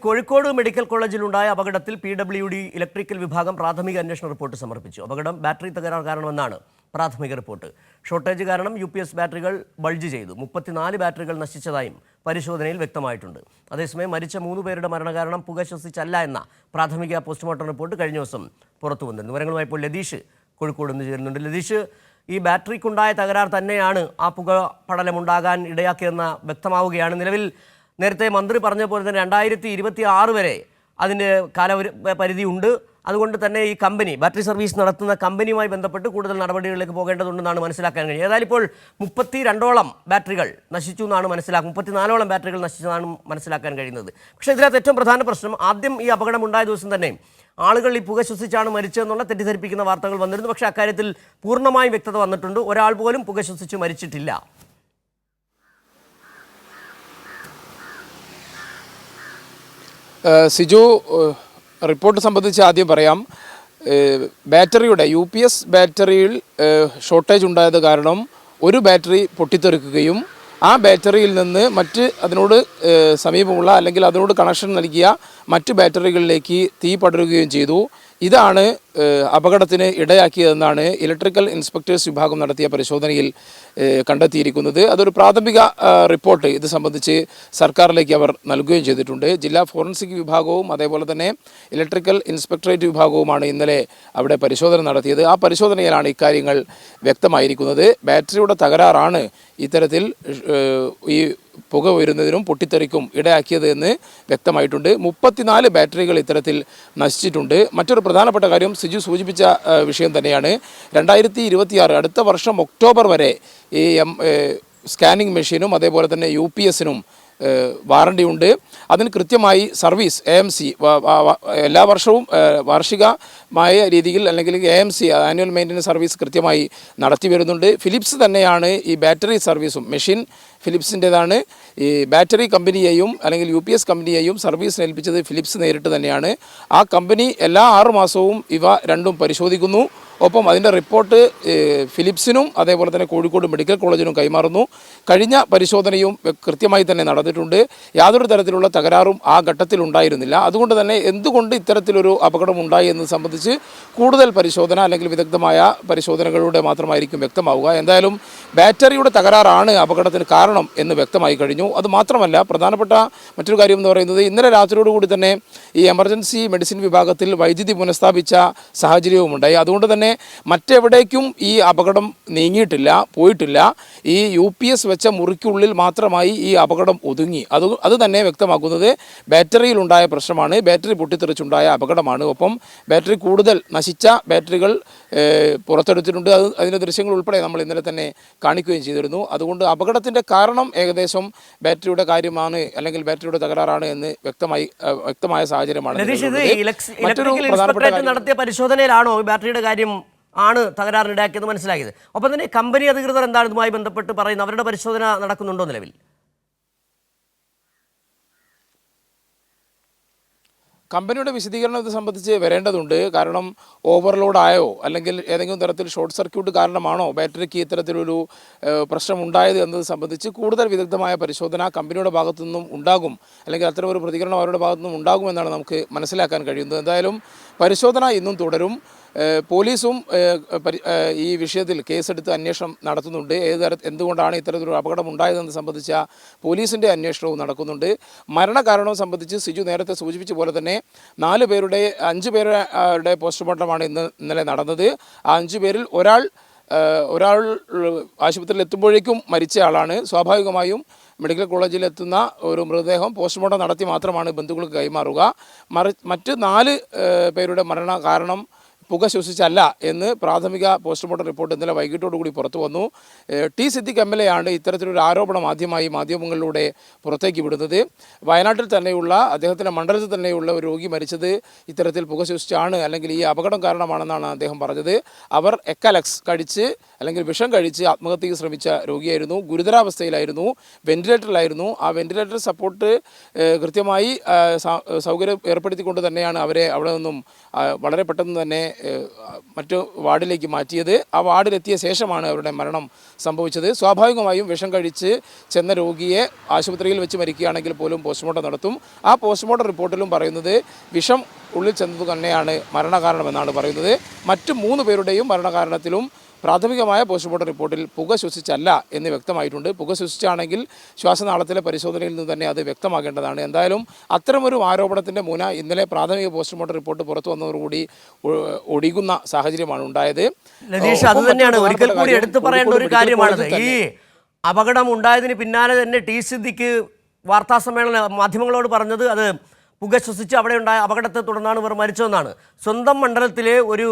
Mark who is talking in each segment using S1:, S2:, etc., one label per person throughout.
S1: Kozhikode medical കോളേജിൽ ഉണ്ടായ അപകടത്തിൽ പി ഡബ്ല്യു ഡി ഇലക്ട്രിക്കൽ വിഭാഗം പ്രാഥമിക അന്വേഷണ റിപ്പോർട്ട് സമർപ്പിച്ചു. അപകടം ബാറ്ററി തകരാർ കാരണമെന്നാണ് പ്രാഥമിക റിപ്പോർട്ട്. ഷോർട്ടേജ് കാരണം യു പി എസ് ബാറ്ററികൾ ബൾജ് ചെയ്തു. മുപ്പത്തിനാല് ബാറ്ററികൾ നശിച്ചതായും പരിശോധനയിൽ വ്യക്തമായിട്ടുണ്ട്. അതേസമയം മരിച്ച മൂന്ന് പേരുടെ മരണകാരണം പുക ശ്വസിച്ചല്ല എന്ന പ്രാഥമിക പോസ്റ്റ്മോർട്ടം റിപ്പോർട്ട് കഴിഞ്ഞ ദിവസം പുറത്തു വന്നിരുന്നു വിവരങ്ങളുമായി ഇപ്പോൾ ലതീഷ് കോഴിക്കോട് നിന്ന് ചേരുന്നുണ്ട്. ലതീഷ് ഈ ബാറ്ററിക്കുണ്ടായ തകരാർ തന്നെയാണ് ആ പുക പടലമുണ്ടാകാൻ ഇടയാക്കിയതെന്ന് വ്യക്തമാവുകയാണ്. നിലവിൽ നേരത്തെ മന്ത്രി പറഞ്ഞ പോലെ തന്നെ രണ്ടായിരത്തി ഇരുപത്തി ആറ് വരെ അതിന്റെ കാലപരിധി ഉണ്ട് അതുകൊണ്ട് തന്നെ ഈ കമ്പനി ബാറ്ററി സർവീസ് നടത്തുന്ന കമ്പനിയുമായി ബന്ധപ്പെട്ട് കൂടുതൽ നടപടികളിലേക്ക് പോകേണ്ടതുണ്ടെന്നാണ് മനസ്സിലാക്കാൻ കഴിയുന്നത്. ഏതായാലും ഇപ്പോൾ മുപ്പത്തി രണ്ടോളം ബാറ്ററികൾ നശിച്ചു എന്നാണ് മനസ്സിലാക്കുക മുപ്പത്തിനാലോളം ബാറ്ററികൾ നശിച്ചതാണ് മനസ്സിലാക്കാൻ കഴിയുന്നത്. പക്ഷേ ഇതിനകത്ത് ഏറ്റവും പ്രധാന പ്രശ്നം ആദ്യം ഈ അപകടം ഉണ്ടായ ദിവസം തന്നെ ആളുകൾ ഈ പുക ശ്വസിച്ചാണ് മരിച്ചതെന്നുള്ള തെറ്റിദ്ധരിപ്പിക്കുന്ന വാർത്തകൾ വന്നിരുന്നു. പക്ഷേ അക്കാര്യത്തിൽ പൂർണമായും വ്യക്തത വന്നിട്ടുണ്ട്. ഒരാൾ പോലും പുക ശ്വസിച്ച് മരിച്ചിട്ടില്ല.
S2: സിജു റിപ്പോർട്ട് സംബന്ധിച്ച് ആദ്യം പറയാം. ബാറ്ററിയുടെ യു പി എസ് ബാറ്ററിയിൽ ഷോർട്ടേജ് ഉണ്ടായത് കാരണം ഒരു ബാറ്ററി പൊട്ടിത്തെറിക്കുകയും ആ ബാറ്ററിയിൽ നിന്ന് മറ്റ് അതിനോട് സമീപമുള്ള അല്ലെങ്കിൽ അതിനോട് കണക്ഷൻ നൽകിയ മറ്റ് ബാറ്ററികളിലേക്ക് തീ പടരുകയും ചെയ്തു. ഇതാണ് അപകടത്തിന് ഇടയാക്കിയതെന്നാണ് ഇലക്ട്രിക്കൽ ഇൻസ്പെക്ടേഴ്സ് വിഭാഗം നടത്തിയ പരിശോധനയിൽ കണ്ടെത്തിയിരിക്കുന്നത്. അതൊരു പ്രാഥമിക റിപ്പോർട്ട് ഇത് സംബന്ധിച്ച് സർക്കാരിലേക്ക് അവർ നൽകുകയും ചെയ്തിട്ടുണ്ട്. ജില്ലാ ഫോറൻസിക് വിഭാഗവും അതേപോലെ തന്നെ ഇലക്ട്രിക്കൽ ഇൻസ്പെക്ടറേറ്റ് വിഭാഗവുമാണ് ഇന്നലെ അവിടെ പരിശോധന നടത്തിയത്. ആ പരിശോധനയിലാണ് ഇക്കാര്യങ്ങൾ വ്യക്തമായിരിക്കുന്നത്. ബാറ്ററിയുടെ തകരാറാണ് ഇത്തരത്തിൽ ഈ പുക വരുന്നതിനും പൊട്ടിത്തെറിക്കും ഇടയാക്കിയത് എന്ന് വ്യക്തമായിട്ടുണ്ട്. മുപ്പത്തിനാല് ബാറ്ററികൾ ഇത്തരത്തിൽ നശിച്ചിട്ടുണ്ട്. മറ്റൊരു പ്രധാനപ്പെട്ട കാര്യം സിജു സൂചിപ്പിച്ച വിഷയം തന്നെയാണ്. രണ്ടായിരത്തി ഇരുപത്തിയാറ് അടുത്ത വർഷം ഒക്ടോബർ വരെ ഈ എം സ്കാനിങ് മെഷീനും അതേപോലെ തന്നെ യു പി എസിനും വാറണ്ടി ഉണ്ട്. അതിന് കൃത്യമായി സർവീസ് എ എം സി എല്ലാ വർഷവും വാർഷികമായ രീതിയിൽ അല്ലെങ്കിൽ A M C annual maintenance service കൃത്യമായി നടത്തി വരുന്നുണ്ട്. ഫിലിപ്സ് തന്നെയാണ് ഈ ബാറ്ററി സർവീസും മെഷീൻ ഫിലിപ്സിന്റെതാണ്. ഈ ബാറ്ററി കമ്പനിയെയും അല്ലെങ്കിൽ യു പി എസ് കമ്പനിയെയും സർവീസിന് ഏൽപ്പിച്ചത് ഫിലിപ്സ് നേരിട്ട് തന്നെയാണ്. ആ കമ്പനി എല്ലാ ആറുമാസവും ഇവ രണ്ടും പരിശോധിക്കുന്നു. ഒപ്പം അതിന്റെ റിപ്പോർട്ട് ഫിലിപ്സിനും അതേപോലെ തന്നെ കോഴിക്കോട് മെഡിക്കൽ കോളേജിനും കൈമാറുന്നു. കഴിഞ്ഞ പരിശോധനയും കൃത്യമായി തന്നെ നടന്നിട്ടുണ്ട്. യാതൊരു തരത്തിലുള്ള തകരാറും ആ ഘട്ടത്തിൽ ഉണ്ടായിരുന്നില്ല. അതുകൊണ്ട് തന്നെ എന്തുകൊണ്ട് ഇത്തരത്തിലൊരു അപകടം ഉണ്ടായി എന്ന് സംബന്ധിച്ച് കൂടുതൽ പരിശോധന അല്ലെങ്കിൽ വിദഗ്ധമായ പരിശോധനകളിലൂടെ മാത്രമായിരിക്കും വ്യക്തമാവുക. എന്തായാലും ബാറ്ററിയുടെ തകരാറാണ് അപകടത്തിന് കാരണം. എന്ന് വ്യക്തമായി കഴിഞ്ഞു. അത് മാത്രമല്ല പ്രധാനപ്പെട്ട മറ്റൊരു കാര്യം എന്ന് പറയുന്നത് ഇന്നലെ രാത്രിയോടുകൂടി തന്നെ ഈ എമർജൻസി മെഡിസിൻ വിഭാഗത്തിൽ വൈദ്യുതി പുനഃസ്ഥാപിച്ച സാഹചര്യവുമുണ്ടായി. അതുകൊണ്ട് തന്നെ മറ്റെവിടേക്കും ഈ അപകടം നീങ്ങിയിട്ടില്ല പോയിട്ടില്ല. ഈ യു പി എസ് വെച്ച മുറിക്കുള്ളിൽ മാത്രമായി ഈ അപകടം ഒതുങ്ങി. അത് അത് തന്നെ വ്യക്തമാക്കുന്നത് ബാറ്ററിയിലുണ്ടായ പ്രശ്നമാണ്. ബാറ്ററി പൊട്ടിത്തെറിച്ചുണ്ടായ അപകടമാണ്. ഒപ്പം ബാറ്ററി കൂടുതൽ നശിച്ച ബാറ്ററികൾ പുറത്തെടുത്തിട്ടുണ്ട്. അത് അതിന്റെ ദൃശ്യങ്ങൾ ഉൾപ്പെടെ നമ്മൾ ഇന്നലെ തന്നെ കാണിക്കുകയും ചെയ്തിരുന്നു. അതുകൊണ്ട് അപകടത്തിന്റെ കാരണം ഏകദേശം ബാറ്ററിയുടെ കാര്യമാണ് അല്ലെങ്കിൽ ബാറ്ററിയുടെ തകരാറാണ് എന്ന് വ്യക്തമായി വ്യക്തമായ സാഹചര്യമാണ് മറ്റൊരു പ്രധാനപ്പെട്ട
S1: നടത്തിയ പരിശോധനയിലാണോ ബാറ്ററിയുടെ കാര്യം ആണ് തകരാറിനിടയാക്കിയത് മനസ്സിലാക്കിയത്? ഒപ്പം തന്നെ കമ്പനി അധികൃതർ എന്താണ് ഇതുമായി ബന്ധപ്പെട്ട് പറയുന്നത്? അവരുടെ പരിശോധന നടക്കുന്നുണ്ടോ നിലവിൽ?
S2: കമ്പനിയുടെ വിശദീകരണം ഇത് സംബന്ധിച്ച് വരേണ്ടതുണ്ട്. കാരണം ഓവർലോഡ് ആയോ അല്ലെങ്കിൽ ഏതെങ്കിലും തരത്തിൽ ഷോർട്ട് സർക്യൂട്ട് കാരണമാണോ ബാറ്ററിക്ക് ഇത്തരത്തിലൊരു ഏഹ്, പ്രശ്നം ഉണ്ടായത് എന്നത് സംബന്ധിച്ച് കൂടുതൽ വിദഗ്ധമായ പരിശോധന കമ്പനിയുടെ ഭാഗത്തു നിന്നും ഉണ്ടാകും. അല്ലെങ്കിൽ അത്തരം ഒരു പ്രതികരണം അവരുടെ ഭാഗത്തു നിന്നും ഉണ്ടാകുമെന്നാണ് നമുക്ക് മനസ്സിലാക്കാൻ കഴിയുന്നത്. എന്തായാലും പരിശോധന ഇന്നും തുടരും. പോലീസും ഈ വിഷയത്തിൽ കേസെടുത്ത് അന്വേഷണം നടത്തുന്നുണ്ട്. ഏത് തര എന്തുകൊണ്ടാണ് ഇത്തരത്തിലൊരു അപകടം ഉണ്ടായതെന്ന് സംബന്ധിച്ച പോലീസിന്റെ അന്വേഷണവും നടക്കുന്നുണ്ട്. മരണകാരണവും സംബന്ധിച്ച് സിജു നേരത്തെ സൂചിപ്പിച്ച പോലെ തന്നെ നാല് പേരുടെ അഞ്ച് പേരുടെ പോസ്റ്റ്മോർട്ടമാണ് ഇന്ന് ഇന്നലെ നടന്നത്. ആ അഞ്ച് പേരിൽ ഒരാൾ ഒരാൾ ആശുപത്രിയിൽ എത്തുമ്പോഴേക്കും മരിച്ച ആളാണ്. സ്വാഭാവികമായും മെഡിക്കൽ കോളേജിൽ എത്തുന്ന ഒരു മൃതദേഹം പോസ്റ്റ്മോർട്ടം നടത്തി മാത്രമാണ് ബന്ധുക്കൾക്ക് കൈമാറുക. മറി മറ്റ് നാല് പേരുടെ മരണ കാരണം പുക ശ്വസിച്ചല്ല എന്ന് പ്രാഥമിക പോസ്റ്റ്മോർട്ടം റിപ്പോർട്ട് ഇന്നലെ വൈകിട്ടോടുകൂടി പുറത്തു വന്നു. T Siddique M L A ആണ് ഇത്തരത്തിലൊരു ആരോപണം ആദ്യമായി മാധ്യമങ്ങളിലൂടെ പുറത്തേക്ക് വിടുന്നത്. വയനാട്ടിൽ തന്നെയുള്ള അദ്ദേഹത്തിന്റെ മണ്ഡലത്തിൽ തന്നെയുള്ള ഒരു രോഗി മരിച്ചത് ഇത്തരത്തിൽ പുക ശ്വസിച്ചാണ് അല്ലെങ്കിൽ ഈ അപകടം കാരണമാണെന്നാണ് അദ്ദേഹം പറഞ്ഞത്. അവർ എക്കലക്സ് കഴിച്ച് അല്ലെങ്കിൽ വിഷം കഴിച്ച് ആത്മഹത്യക്ക് ശ്രമിച്ച രോഗിയായിരുന്നു. ഗുരുതരാവസ്ഥയിലായിരുന്നു. വെന്റിലേറ്ററിലായിരുന്നു. ആ വെന്റിലേറ്റർ സപ്പോർട്ട് കൃത്യമായി സൗകര്യം ഏർപ്പെടുത്തിക്കൊണ്ട് തന്നെയാണ് അവരെ അവിടെ നിന്നും വളരെ പെട്ടെന്ന് തന്നെ മറ്റു വാർഡിലേക്ക് മാറ്റിയത്. ആ വാർഡിലെത്തിയ ശേഷമാണ് അവരുടെ മരണം സംഭവിച്ചത്. സ്വാഭാവികമായും വിഷം കഴിച്ച് ചെന്ന രോഗിയെ ആശുപത്രിയിൽ വെച്ച് മരിക്കുകയാണെങ്കിൽ പോലും പോസ്റ്റ്മോർട്ടം നടത്തും. ആ പോസ്റ്റ്മോർട്ടം റിപ്പോർട്ടിലും പറയുന്നത് വിഷം ഉള്ളിൽ ചെന്നത് തന്നെയാണ് മരണകാരണമെന്നാണ് പറയുന്നത്. മറ്റു മൂന്ന് പേരുടെയും മരണകാരണത്തിലും പ്രാഥമികമായ പോസ്റ്റ്മോർട്ടം റിപ്പോർട്ടിൽ പുക ശ്വസിച്ചല്ല എന്ന് വ്യക്തമായിട്ടുണ്ട്. പുക ശ്വസിച്ചാണെങ്കിൽ ശ്വാസനാളത്തിലെ പരിശോധനയിൽ നിന്ന് തന്നെ അത് വ്യക്തമാകേണ്ടതാണ്. എന്തായാലും അത്തരമൊരു ആരോപണത്തിന്റെ മുന ഇന്നലെ പ്രാഥമിക പോസ്റ്റ്മോർട്ടം റിപ്പോർട്ട് പുറത്തു വന്നതോടുകൂടി ഒ- ഒടിയുന്ന സാഹചര്യമാണ് ഉണ്ടായത്.
S1: ലതീഷ് അത് തന്നെയാണ്. ഒരിക്കൽ കൂടി
S2: പ്രധാനപ്പെട്ട
S1: എടുത്തു പറയേണ്ട ഒരു
S2: കാര്യമാണ്
S1: ഈ അപകടം ഉണ്ടായതിന് പിന്നാലെ തന്നെ ടി സിദ്ദിഖ് വാർത്താ സമ്മേളന മാധ്യമങ്ങളോട് പറഞ്ഞത് അത് പുക ശ്വസിച്ച് അവിടെ ഉണ്ടായ അപകടത്തെ തുടർന്നാണ് ഇവർ മരിച്ചതെന്നാണ്. സ്വന്തം മണ്ഡലത്തിലെ ഒരു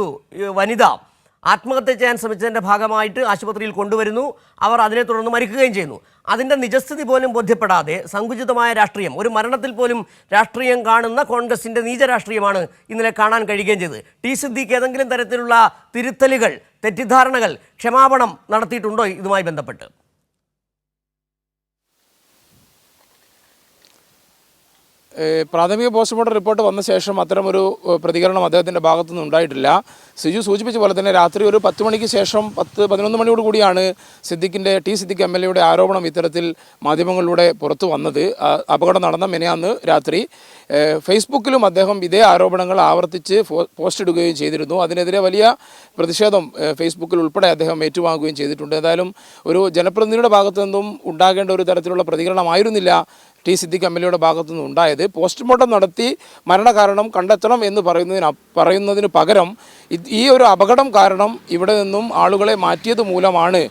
S1: വനിത ആത്മഹത്യ ചെയ്യാൻ ശ്രമിച്ചതിന്റെ ഭാഗമായിട്ട് ആശുപത്രിയിൽ കൊണ്ടുവരുന്നു. അവർ അതിനെ തുടർന്ന് മരിക്കുകയും ചെയ്യുന്നു. അതിന്റെ നിജസ്ഥിതി പോലും ബോധ്യപ്പെടാതെ സങ്കുചിതമായ രാഷ്ട്രീയം ഒരു മരണത്തിൽ പോലും രാഷ്ട്രീയം കാണുന്ന കോൺഗ്രസിന്റെ നീച രാഷ്ട്രീയമാണ് ഇന്നലെ കാണാൻ കഴിയുകയും ചെയ്തത്. ടി സിദ്ദിഖ് ഏതെങ്കിലും തരത്തിലുള്ള തിരുത്തലുകൾ തെറ്റിദ്ധാരണകൾ ക്ഷമാപണം നടത്തിയിട്ടുണ്ടോ ഇതുമായി ബന്ധപ്പെട്ട്?
S2: പ്രാഥമിക പോസ്റ്റ്മോർട്ടം റിപ്പോർട്ട് വന്ന ശേഷം അത്തരമൊരു പ്രതികരണം അദ്ദേഹത്തിന്റെ ഭാഗത്തുനിന്ന് ഉണ്ടായിട്ടില്ല. സിജു സൂചിപ്പിച്ച പോലെ തന്നെ രാത്രി ഒരു പത്ത് മണിക്ക് ശേഷം പത്ത് പതിനൊന്ന് മണിയോട് കൂടിയാണ് സിദ്ദിഖിന്റെ ടി സിദ്ദിഖ് എം എൽ എയുടെ ആരോപണം ഇത്തരത്തിൽ മാധ്യമങ്ങളിലൂടെ പുറത്തു വന്നത്. അപകടം നടന്ന മെനയാന്ന് രാത്രി. ഫേസ്ബുക്കിലും അദ്ദേഹം ഇതേ ആരോപണങ്ങൾ ആവർത്തിച്ച് പോസ്റ്റ് ഇടുകയും ചെയ്തിരുന്നു. അതിനെതിരെ വലിയ പ്രതിഷേധം ഫേസ്ബുക്കിൽ ഉൾപ്പെടെ അദ്ദേഹം ഏറ്റുവാങ്ങുകയും ചെയ്തിട്ടുണ്ട്. ഏതായാലും ഒരു ജനപ്രതിനിധിയുടെ ഭാഗത്തു നിന്നും ഉണ്ടാകേണ്ട ഒരു തരത്തിലുള്ള പ്രതികരണമായിരുന്നില്ല ടി സിദ്ദിഖ് എം എൽ എയുടെ ഭാഗത്തു നിന്ന് ഉണ്ടായത്. പോസ്റ്റ്മോർട്ടം നടത്തി മരണകാരണം കണ്ടെത്തണം എന്ന് പറയുന്നതിന് പറയുന്നതിന് പകരം ഈ ഒരു അപകടം കാരണം ഇവിടെ നിന്നും ആളുകളെ മാറ്റിയത് മൂലമാണ്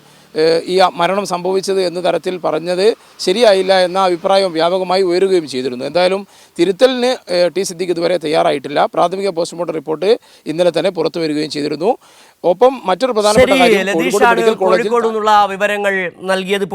S2: ഈ മരണം സംഭവിച്ചത് എന്ന തരത്തിൽ പറഞ്ഞത് ശരിയായില്ല എന്ന അഭിപ്രായം വ്യാപകമായി ഉയരുകയും ചെയ്തിരുന്നു. എന്തായാലും തിരുത്തലിന് ടി സിദ്ദിഖ് ഇതുവരെ തയ്യാറായിട്ടില്ല. പ്രാഥമിക പോസ്റ്റ്മോർട്ടം റിപ്പോർട്ട് ഇന്നലെ തന്നെ പുറത്തു വരികയും ചെയ്തിരുന്നു. ഒപ്പം മറ്റൊരു പ്രധാനപ്പെട്ട
S1: വിവരങ്ങൾ നൽകിയത്